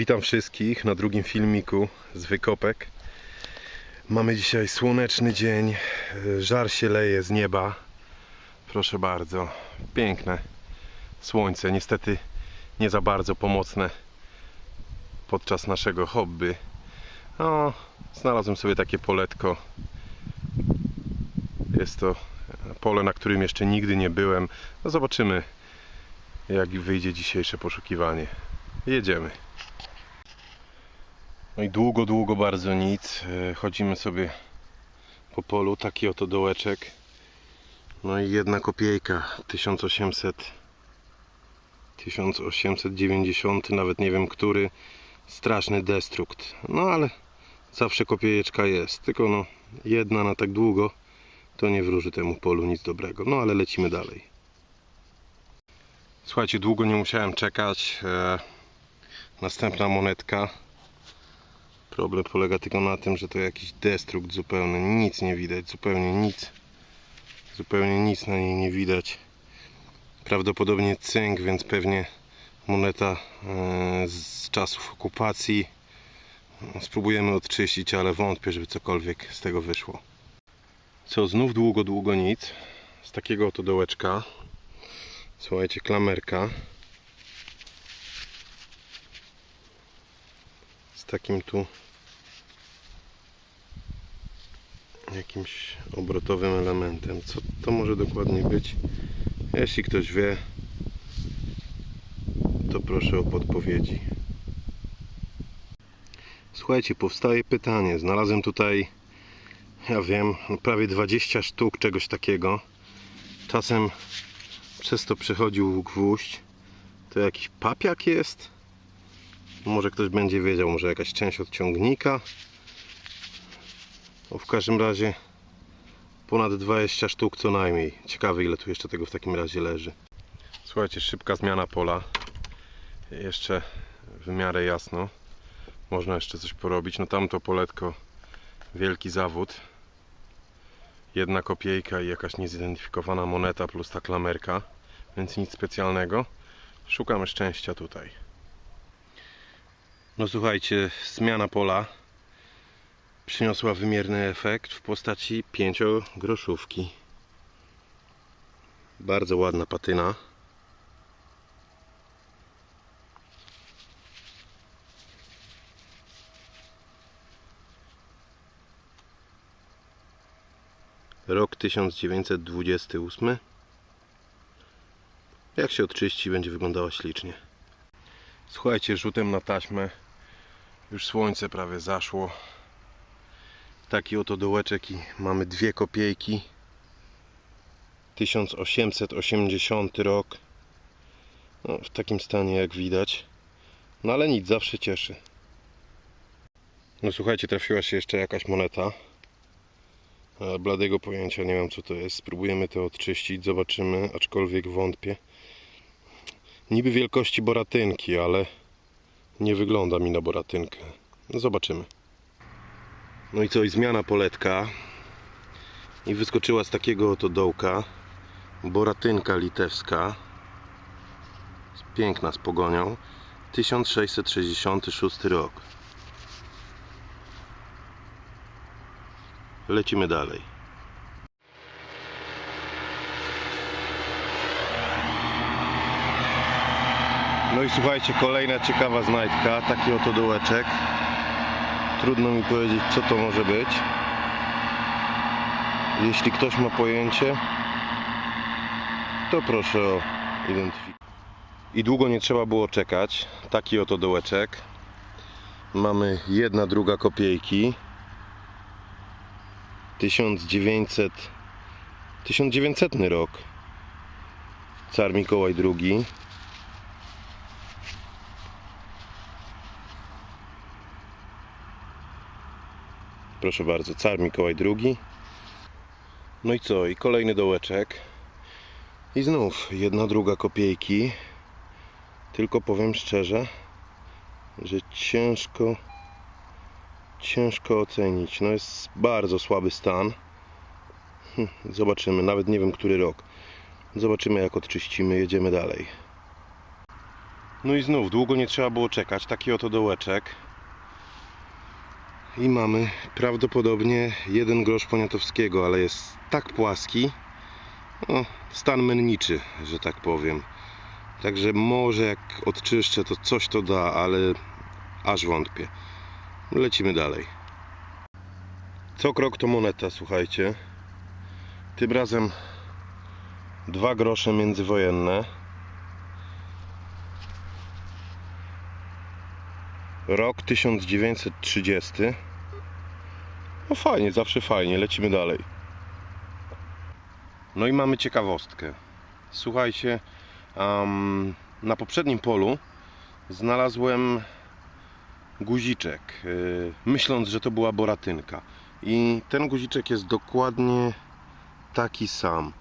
Witam wszystkich na drugim filmiku z wykopek. Mamy dzisiaj słoneczny dzień, e, żar się leje z nieba. Proszę bardzo, piękne słońce, niestety nie za bardzo pomocne podczas naszego hobby. Znalazłem sobie takie poletko. Jest to pole, na którym jeszcze nigdy nie byłem. No zobaczymy, jak wyjdzie dzisiejsze poszukiwanie. Jedziemy. No i długo, długo bardzo nic. E, Chodzimy sobie po polu. Taki oto dołeczek. No i jedna kopiejka. 1800 1890, nawet nie wiem który. Straszny destrukt. No ale zawsze kopiejeczka jest. Tylko no jedna na tak długo to nie wróży temu polu nic dobrego. No ale lecimy dalej. Słuchajcie, długo nie musiałem czekać. E, Następna monetka. Problem polega tylko na tym, że to jakiś destrukt zupełny. Nic nie widać, zupełnie nic. Zupełnie nic na niej nie widać. Prawdopodobnie cynk, więc pewnie moneta e, z czasów okupacji. Spróbujemy odczyścić, ale wątpię, żeby cokolwiek z tego wyszło. Co, znów długo, długo nic. Z takiego oto dołeczka. Słuchajcie, klamerka. z takim tu jakimś obrotowym elementem. Co to może dokładnie być? Jeśli ktoś wie, to proszę o podpowiedzi. Słuchajcie, powstaje pytanie. Znalazłem tutaj, ja wiem, prawie 20 sztuk czegoś takiego. Czasem przez to przechodził gwóźdź. To jakiś papiak jest? Może ktoś będzie wiedział, może jakaś część od ciągnika. No w każdym razie ponad 20 sztuk co najmniej. Ciekawe ile tu jeszcze tego w takim razie leży. Słuchajcie, szybka zmiana pola. Jeszcze w miarę jasno. Można jeszcze coś porobić. No tamto poletko wielki zawód. Jedna kopiejka i jakaś niezidentyfikowana moneta plus ta klamerka. Więc nic specjalnego. Szukamy szczęścia tutaj. No słuchajcie, zmiana pola przyniosła wymierny efekt w postaci pięciogroszówki. Bardzo ładna patyna. Rok 1928. Jak się odczyści, będzie wyglądała ślicznie. Słuchajcie, rzutem na taśmę już słońce prawie zaszło. Taki oto dołeczek i mamy dwie kopiejki. 1880 rok. No, w takim stanie jak widać. No ale nic, zawsze cieszy. No słuchajcie, trafiła się jeszcze jakaś moneta. Ale Bladego pojęcia nie mam co to jest. Spróbujemy to odczyścić, zobaczymy, aczkolwiek wątpię. Niby wielkości boratynki, ale nie wygląda mi na boratynkę. No zobaczymy. No i co, i zmiana poletka. I wyskoczyła z takiego oto dołka boratynka litewska. Piękna z pogonią. 1666 rok. Lecimy dalej. No i słuchajcie, kolejna ciekawa znajdka, taki oto dołeczek. Trudno mi powiedzieć, co to może być. Jeśli ktoś ma pojęcie, to proszę o identyfikację. I długo nie trzeba było czekać. Taki oto dołeczek. Mamy jedna, druga kopiejki. 1900 1900 rok. Car Mikołaj II. Proszę bardzo, car Mikołaj II. No i co? I kolejny dołeczek. I znów jedna, druga kopiejki. Tylko powiem szczerze, że ciężko ciężko ocenić. No jest bardzo słaby stan. Hm, Zobaczymy, nawet nie wiem który rok. Zobaczymy jak odczyścimy, jedziemy dalej. No i znów, długo nie trzeba było czekać. Taki oto dołeczek. I mamy prawdopodobnie jeden grosz poniatowskiego, ale jest tak płaski. No, stan menniczy, że tak powiem. Także może jak odczyszczę, to coś to da, ale aż wątpię. Lecimy dalej. Co krok to moneta, słuchajcie. Tym razem dwa grosze międzywojenne. Rok 1930. No fajnie, zawsze fajnie, lecimy dalej. No i mamy ciekawostkę. Słuchajcie, am, na poprzednim polu znalazłem guziczek, yy, myśląc, że to była boratynka. I ten guziczek jest dokładnie taki sam.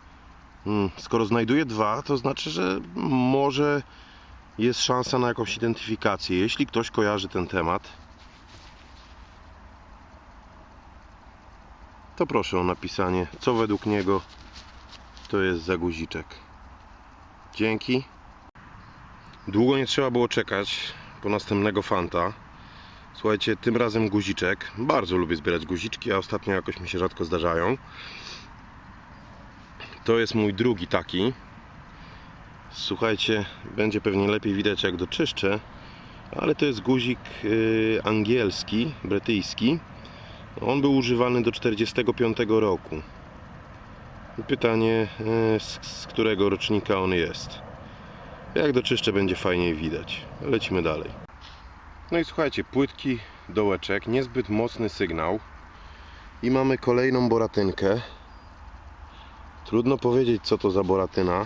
Mm, Skoro znajduję dwa, to znaczy, że może jest szansa na jakąś identyfikację. Jeśli ktoś kojarzy ten temat, to proszę o napisanie, co według niego to jest za guziczek. Dzięki. Długo nie trzeba było czekać po następnego fanta. Słuchajcie, tym razem guziczek. Bardzo lubię zbierać guziczki, a ostatnio jakoś mi się rzadko zdarzają. To jest mój drugi taki. Słuchajcie, będzie pewnie lepiej widać jak doczyszczę, ale to jest guzik y, angielski, brytyjski. On był używany do 45 roku. Pytanie, y, z, z którego rocznika on jest. Jak doczyszczę, będzie fajniej widać. Lecimy dalej. No i słuchajcie, płytki dołeczek, niezbyt mocny sygnał. I mamy kolejną boratynkę. Trudno powiedzieć, co to za boratyna.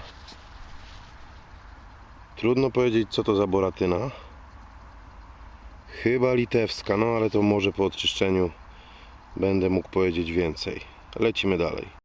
Trudno powiedzieć, co to za boratyna. Chyba litewska, no ale to może po odczyszczeniu będę mógł powiedzieć więcej. Lecimy dalej.